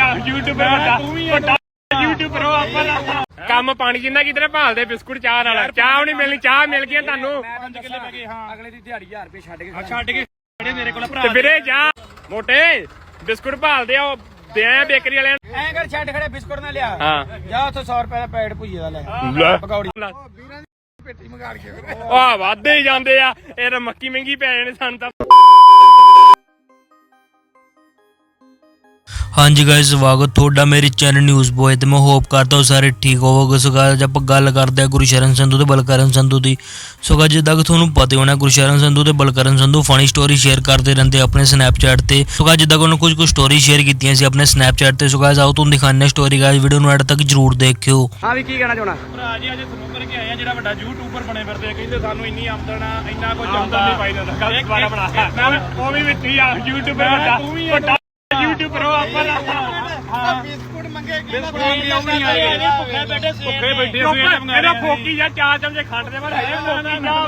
ਆ ਯੂਟਿਊਬਰ ਵੱਡਾ ਵੱਡਾ ਯੂਟਿਊਬਰ ਹੋ ਆਪਾਂ ਦਾ। ਕੰਮ ਪਾਣੀ ਜਿੰਨਾ ਕਿਧਰੇ ਭਾਲਦੇ ਬਿਸਕੁਟ ਚਾਹ ਨਾਲ। ਚਾਹ ਨਹੀਂ ਮਿਲਣੀ ਚਾਹ ਮਿਲ ਗਈ ਤੁਹਾਨੂੰ। 5 ਕਿੱਲੇ ਪੈ ਗਏ ਹਾਂ। ਅਗਲੇ ਦੀ ਦਿਹਾੜੀ 1000 ਰੁਪਏ ਛੱਡ ਕੇ ਛੱਡ ਕੇ ਜਿਹੜੇ ਮੇਰੇ ਕੋਲ ਭਰਾ। ਤੇ ਵੀਰੇ ਜਾ। ਮੋਟੇ ਬਿਸਕੁਟ ਭਾਲਦੇ ਆ ਉਹ ਦੇ ਆਇਆ ਬੇਕਰੀ ਵਾਲਿਆਂ ਨੂੰ। ਐਂ ਕਰ ਛੱਡ ਖੜੇ ਬਿਸਕੁਟ ਨਾ ਲਿਆ। ਹਾਂ। ਜਾ ਉੱਥੇ 100 ਰੁਪਏ ਦਾ ਪੈਕਟ ਭੁਜੀਏ ਦਾ ਲੈ। ਲੈ। ਪਕੌੜੀ। ਆ ਵਾਧੇ ਹੀ ਜਾਂਦੇ ਆ। ਇਹ ਤਾਂ ਮੱਕੀ ਮਹਿੰਗੀ ਪੈ ਜਾਣੇ ਸਾਨੂੰ ਤਾਂ। ਹਾਂਜੀ ਗਾਇਸ ਸਵਾਗਤ ਤੁਹਾਡਾ ਮੇਰੇ ਚੈਨਲ ਨਿਊਜ਼ ਬੋਏ ਤੇ ਮੈਂ ਹੋਪ ਕਰਦਾ ਹਾਂ ਸਾਰੇ ਠੀਕ ਹੋਵੋਗੇ ਸੋ guys, ਆਪਾਂ ਗੱਲ ਕਰਦੇ ਹਾਂ ਗੁਰਸ਼ਰਨ ਸੰਧੂ ਤੇ ਬਲਕਰਨ ਸੰਧੂ ਦੀ ਸੋ guys, ਜਿੱਦਾਂ ਕਿ ਤੁਹਾਨੂੰ ਪਤਾ ਹੋਣਾ ਗੁਰਸ਼ਰਨ ਸੰਧੂ ਤੇ Balkaran Sandhu funny story share ਕਰਦੇ ਰਹਿੰਦੇ ਆਪਣੇ ਸਨੈਪਚੈਟ ਤੇ ਸੋ guys, ਜਿੱਦਾਂ ਕਿ ਉਹਨਾਂ ਕੁਝ ਕੁ ਸਟੋਰੀ ਸ਼ੇਅਰ ਕੀਤੀਆਂ ਸੀ ਆਪਣੇ ਸਨੈਪਚੈਟ ਤੇ ਸੋ guys, ਆਓ ਤੁਹਾਨੂੰ ਦਿਖਾਉਂਦੇ ਹਾਂ ਸਟੋਰੀ ਗਾਇਸ ਵੀਡੀਓ ਨੂੰ ਐਡ ਤੱਕ ਜਰੂਰ ਦੇਖਿਓ ਹਾਂ ਵੀ ਕੀ ਕਹਿਣਾ ਚਾਹਣਾ ਭਰਾ ਜੀ ਅੱਜ ਸਮੁੰਦਰ ਕੇ ਆਏ ਆ ਜਿਹੜਾ ਵੱਡਾ ਯੂਟਿਊਬਰ ਬਣੇ ਫਿਰਦੇ ਆ ਕਹਿੰਦੇ ਸਾਨੂੰ ਇੰਨੀ ਆਮਦਨ ਆ ਇੰਨਾ ਕੁਝ ਆਮਦਨ ਨਹੀਂ ਪਾਈਦਾ ਕੱਲ ਦੁਬਾਰਾ ਬਣਾ ਉਹ ਵੀ ਵਿੱਚ ਹੀ ਆ ਯੂਟਿਊਬਰ ਵੱਡਾ ਹੋ ਬਿਸਕੁਟ ਮੰਗੇ ਬਿਸਕੁਟ ਮੰਗੇ ਉਹ ਨਹੀਂ ਆਏ ਭੁੱਖੇ ਬੈਠੇ ਭੁੱਖੇ ਬੈਠੇ ਇਹਦਾ ਫੋਕੀ ਜਾਂ ਚਾਰ ਚਮਚੇ ਖੰਡ ਦੇ ਬਾਅਦ ਹਜੇ ਫੋਕੀ ਚਾਹ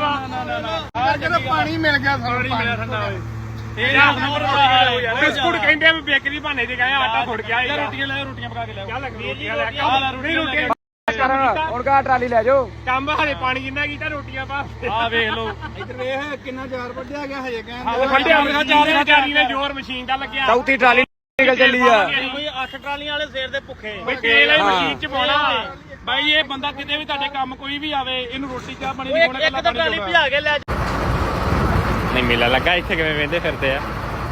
ਵਾ ਜਦੋਂ ਪਾਣੀ ਮਿਲ ਗਿਆ ਪਾਣੀ ਮਿਲਿਆ ਠੰਡਾ ਹੋਏ ਇਹ ਆਪ ਨੰਬਰ ਦਾ ਬਿਸਕੁਟ ਕਹਿੰਦੇ ਆ ਵੀ ਬੇਕਰੀ ਬਹਾਨੇ ਤੇ ਗਏ ਆਟਾ ਫੁੱਟ ਗਿਆ ਰੋਟੀਆਂ ਲੈ ਰੋਟੀਆਂ ਪਕਾ ਕੇ ਲੈ ਚੱਲ ਰੋਟੀਆਂ ਲੈ ਨਹੀਂ ਰੋਟੀਆਂ ਹੁਣ ਕਾ ਟਰਾਲੀ ਲੈ ਜਾਓ। ਕੰਮ ਹਲੇ ਪਾਣੀ ਜਿੰਨਾ ਕੀਤਾ ਰੋਟੀਆਂ ਪਾ। ਆ ਵੇਖ ਲਓ। ਇੱਧਰ ਵੇਖ ਕਿੰਨਾ ਜ਼ਾਰ ਵੱਢਿਆ ਗਿਆ ਹਜੇ ਉਹ ਫੰਡਿਆ ਮੇਰਾ ਚਾਰ ਚਾਰੀ ਨੇ ਜ਼ੋਰ ਮਸ਼ੀਨ ਦਾ ਲੱਗਿਆ। ਚੌਥੀ ਟਰਾਲੀ ਨਿਕਲ ਚੱਲੀ ਆ? ਕੋਈ 8 ਟਰਾਲੀਆਂ ਵਾਲੇ ਸੇਰ ਦੇ ਭੁੱਖੇ। ਬਈ ਤੇਲ ਇਹ ਮਸ਼ੀਨ ਚ ਪਾਉਣਾ। ਬਾਈ ਇਹ ਬੰਦਾ ਕਿਤੇ ਵੀ ਤੁਹਾਡੇ ਕੰਮ ਕੋਈ ਵੀ ਆਵੇ ਇਹਨੂੰ ਰੋਟੀ ਚਾਹ ਪਾਣੀ ਨਹੀਂ ਹੋਣਾ ਇੱਕ ਤਾਂ ਟਰਾਲੀ ਭਜਾ ਕੇ ਲੈ ਨਹੀਂ ਮੇਲਾ ਲੱਗਾ ਇੱਥੇ ਕਿਵੇਂ ਵੇਂਦੇ ਫਿਰਦੇ ਆ?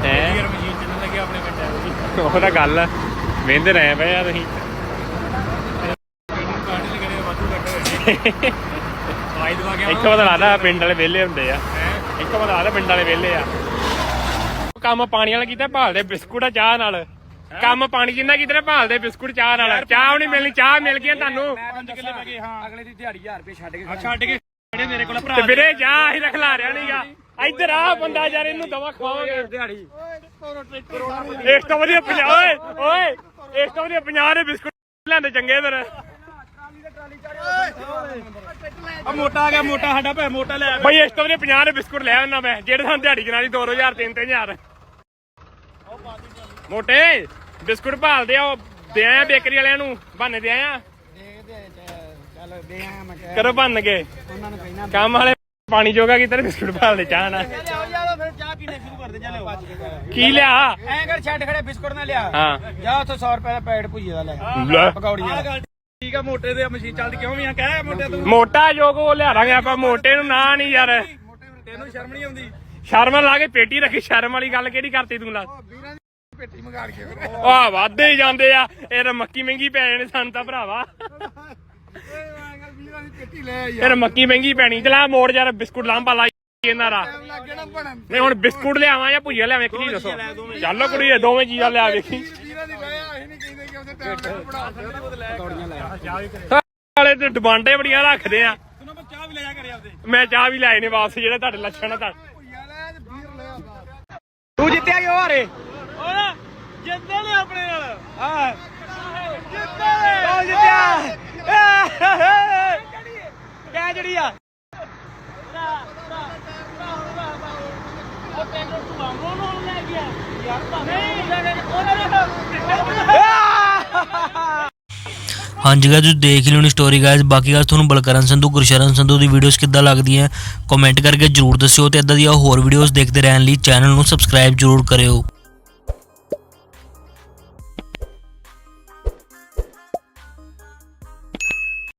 ਹੈ? ਮਸ਼ੀਨ ਚੱਲਣ ਲੱਗੇ ਆਪਣੇ ਪਿੰਡਾਂ ਉਹ ਤਾਂ ਗੱਲ ਆ। ਵੇਂਦੇ ਰਹੇ ਪਏ ਆ ਤੁਸੀਂ। ਇੱਥੋਂ ਪਤਾ ਲੱਗਦਾ ਪਿੰਡ ਵਾਲੇ ਵਿਹਲੇ ਹੁੰਦੇ ਆ। ਇੱਥੋਂ ਪਤਾ ਲੱਗਦਾ ਪਿੰਡ ਵਾਲੇ ਵਿਹਲੇ ਆ। ਕੰਮ ਪਾਣੀ ਵਾਲਾ ਕੀਤਾ ਭਾਲਦੇ ਬਿਸਕੁਟ ਆ ਚਾਹ ਨਾਲ। ਕੰਮ ਪਾਣੀ ਜਿੰਨਾ ਕਿਧਰੇ ਭਾਲਦੇ ਬਿਸਕੁਟ ਚਾਹ ਨਾਲ। ਚਾਹ ਨਹੀਂ ਮਿਲਣੀ ਚਾਹ ਮਿਲ ਗਈ ਤੁਹਾਨੂੰ। 5 ਕਿੱਲੇ ਪੈ ਗਏ ਹਾਂ। ਅਗਲੇ ਦੀ ਦਿਹਾੜੀ 1000 ਰੁਪਏ ਛੱਡ ਕੇ ਛੱਡ ਕੇ ਜਿਹੜੇ ਮੇਰੇ ਕੋਲ ਭਰਾ ਤੇ ਵੀਰੇ ਜਾ। ਅਸੀਂ ਰਖਲਾ ਰਿਆ ਨਹੀਂਗਾ ਇੱਧਰ ਆ ਬੰਦਾ ਯਾਰ ਇਹਨੂੰ ਦਵਾ ਖਵਾਵਾਂਗੇ। ਦਿਹਾੜੀ। ਇਸ ਤੋਂ ਵਧੀਆ 50 ਓਏ ਓਏ ਇਸ ਤੋਂ ਵਧੀਆ 50 ਦੇ ਬਿਸਕੁਟ ਲੈਂਦੇ ਚੰਗੇ ਫਿਰ। ਆ ਮੋਟਾ ਆ ਗਿਆ ਮੋਟਾ ਸਾਡਾ ਭੈ ਮੋਟਾ ਲੈ ਬਈ ਇਸ ਤੋਂ ਵਧੀਆ 50 ਦੇ ਬਿਸਕੁਟ ਲੈ ਆਉਣਾ ਮੈਂ ਜਿਹੜੇ ਸਾਨੂੰ ਦਿਹਾੜੀ ਕਰਾ ਦੀ 2000 3000 ਮੋਟੇ ਬਿਸਕੁਟ ਭਾਲਦੇ ਆ ਉਹ ਦੇ ਆਇਆ ਬੇਕਰੀ ਵਾਲਿਆਂ ਨੂੰ ਬਹਾਨੇ ਦੇ ਆਇਆ? ਚੱਲ ਦੇ ਆਇਆ ਮੈਂ ਕਿਹਾ ਕਰੋ ਭੰਨ ਕੇ। ਉਹਨਾਂ ਨੂੰ ਕਹਿਣਾ ਕੰਮ ਵਾਲੇ ਪਾਣੀ ਜੋਗਾ ਕੀ ਤੇਰੇ ਬਿਸਕੁਟ ਭਾਲਦੇ ਚਾਹ ਨਾ ਲਿਆਓ ਯਾਰ ਫਿਰ ਚਾਹ ਪੀਣੇ ਸ਼ੁਰੂ ਕਰ ਦੇ ਜਾ ਲਿਓ ਕੀ ਲਿਆ? ਐਂ ਕਰ ਛੱਡ ਖੜੇ ਬਿਸਕੁਟ ਨਾ ਲਿਆ। ਹਾਂ। ਜਾ ਉੱਥੇ 100 ਰੁਪਏ ਦਾ ਪੈਕਟ ਭੁਜੀਏ ਦਾ ਲੈ। ਲੈ। ਪਕੌੜੀ ਦਾ। ਠੀਕ ਆ ਮੋਟੇ ਦੇ ਮਸ਼ੀਨ ਚੱਲਦੀ ਕਿਉਂ ਵੀ ਆ? ਕਹਿ ਮੋਟੇ ਤੂੰ। ਮੋਟਾ ਜੋਗ ਉਹ ਲਿਆ ਦਾਂਗੇ ਆਪਾਂ ਮੋਟੇ ਨੂੰ ਨਾ ਨਹੀਂ ਯਾਰ। ਤੈਨੂੰ ਸ਼ਰਮ ਨਹੀਂ ਆਉਂਦੀ? ਸ਼ਰਮ ਲਾ ਕੇ ਪੇਟੀ ਰੱਖੀ ਸ਼ਰਮ ਵਾਲੀ ਗੱਲ ਕਿਹੜੀ ਕਰਤੀ ਤੂੰ ਲਾ। ਪੇਟੀ ਮੰਗਾ ਕੇ ਆ ਵਾਧੇ ਹੀ ਜਾਂਦੇ ਆ। ਇਹ ਤਾਂ ਮੱਕੀ ਮਹਿੰਗੀ ਪੈ ਜਾਣੇ ਸਾਨੂੰ ਤਾਂ ਭਰਾਵਾ। ਵੀਰਾਂ ਦੀ ਪੇਟੀ ਲੈ ਇਹ ਤਾਂ ਮੱਕੀ ਮਹਿੰਗੀ ਪੈਣੀ। ਚਲਾ ਮੋੜ ਯਾਰ ਬਿਸਕੁਟ ਲਾਂਬਾ ਲਾਈ ਇਹਨਾਂ ਦਾ। ਲੱਗੇ ਨਾ। ਬਣਨ ਨਹੀਂ ਹੁਣ ਬਿਸਕੁਟ ਲਿਆਵਾਂ ਜਾਂ ਭੁਜੀਆ ਲਿਆਵੇਂ ਕੀ ਦੱਸੋ। ਚੱਲ ਕੁੜੀਏ ਦੋਵੇਂ ਚੀਜ਼ਾਂ ਲਿਆ ਵੇਖੀ। ਵੀਰਾਂ ਦੀ ਲੈ ਅਸੀਂ ਨਹੀਂ ਕਹਿੰਦੇ ਕਿ ਉਹਦੇ ਟਾਈਮ ਨਾਲ ਪੜਾ ਪਕੌੜੀਆਂ ਲੈ ਵਾਲੇ ਤੇ ਡਿਮਾਂਡੇ ਬੜੀਆਂ ਰੱਖਦੇ ਆ। ਮੈਂ ਚਾਹ ਵੀ ਲੈ ਜਾ ਕਰੇ ਆਪਦੇ। ਮੈਂ ਚਾਹ ਵੀ ਲੈ ਨੇ ਵਾਪਸ ਜਿਹੜੇ ਤੁਹਾਡੇ ਲੱਛਣ ਆ ਤਾਂ। ਭੁਜੀਆ ਲੈ ਤੇ ਵੀਰ ਲੈ ਤੂੰ ਜਿੱਤਿਆ ਕਿਉਂ ਹਾਰੇ ਓਏ ਜਿੱਤੇ ਨੇ ਆਪਣੇ ਨਾਲ। ਹਾਂ। ਜਿੱਤੇ ਉਹ ਜਿੱਤਿਆ ਕਿਆ ਜੜੀ ਆ। ਹਾਂਜੀ ਗਾਇਸ ਤੁਸੀਂ ਦੇਖ ਹੀ ਲਿਓਣੀ ਸਟੋਰੀ ਗਾਇਸ ਬਾਕੀ ਗੱਲ ਤੁਹਾਨੂੰ ਬਲਕਰਨ ਸੰਧੂ ਗੁਰਸ਼ਰਨ ਸੰਧੂ ਦੀ ਵੀਡੀਓਜ਼ ਕਿੱਦਾਂ ਲੱਗਦੀਆਂ ਕਮੈਂਟ ਕਰਕੇ ਜਰੂਰ ਦੱਸਿਓ ਤੇ ਇਦਾਂ ਦੀਆਂ ਹੋਰ ਵੀਡੀਓਜ਼ ਦੇਖਦੇ ਰਹਿਣ ਲਈ ਚੈਨਲ ਨੂੰ ਸਬਸਕ੍ਰਾਈਬ ਜਰੂਰ ਕਰਿਓ।